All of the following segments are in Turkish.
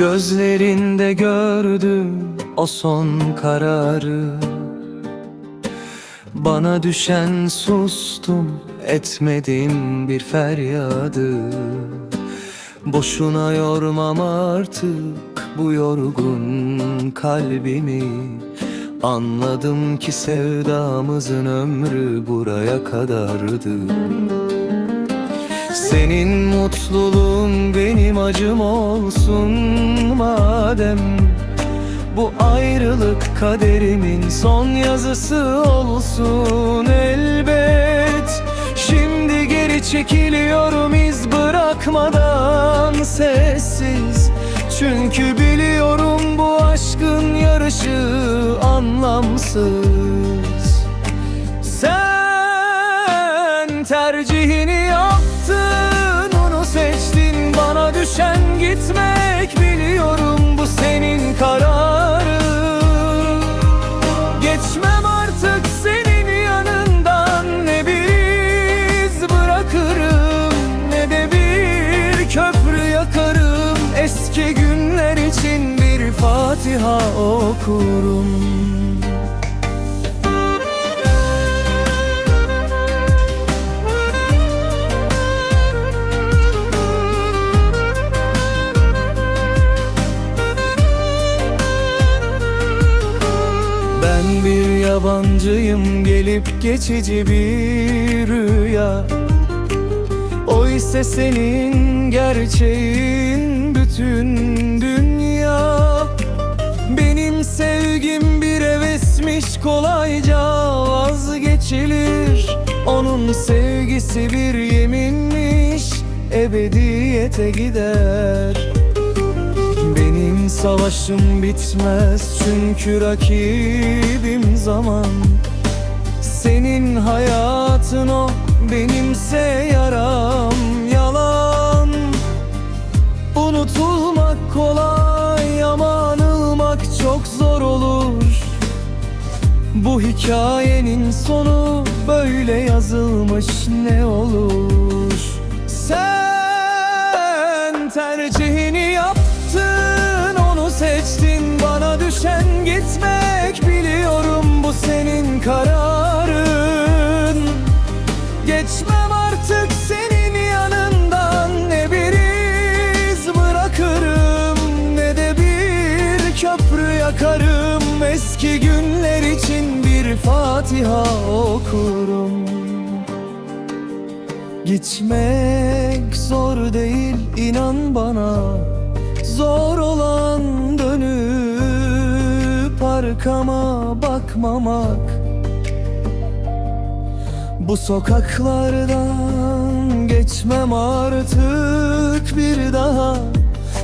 Gözlerinde gördüm o son kararı. Bana düşen sustum etmedim bir feryadı. Boşuna yormam artık bu yorgun kalbimi. Anladım ki sevdamızın ömrü buraya kadardı senin mutluluğun benim acım olsun madem. Bu ayrılık kaderimin son yazısı olsun elbet. Şimdi geri çekiliyorum iz bırakmadan sessiz. Çünkü biliyorum bu aşkın yarışı anlamsız. Sen tercihini gitmek Biliyorum bu senin kararın. Geçmem artık senin yanından Ne bir iz bırakırım Ne de bir köprü yakarım. Eski günler için bir Fatiha okurum Ben bir yabancıyım gelip geçici bir rüya. O ise senin gerçeğin bütün dünya. Benim sevgim bir hevesmiş kolayca vazgeçilir. Onun sevgisi bir yeminmiş ebediyete gider benim savaşım bitmez çünkü rakibim zaman. Senin hayatın o benimse yaram yalan. Unutulmak kolay ama anılmak çok zor olur. Bu hikayenin sonu böyle yazılmış ne olur Fatiha okurum. Gitmek zor değil inan bana. Zor olan dönüp arkama bakmamak. Bu sokaklardan geçmem artık bir daha.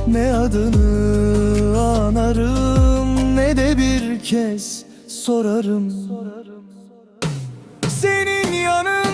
Ne adını anarım ne de bir kez sorarım. Senin yanında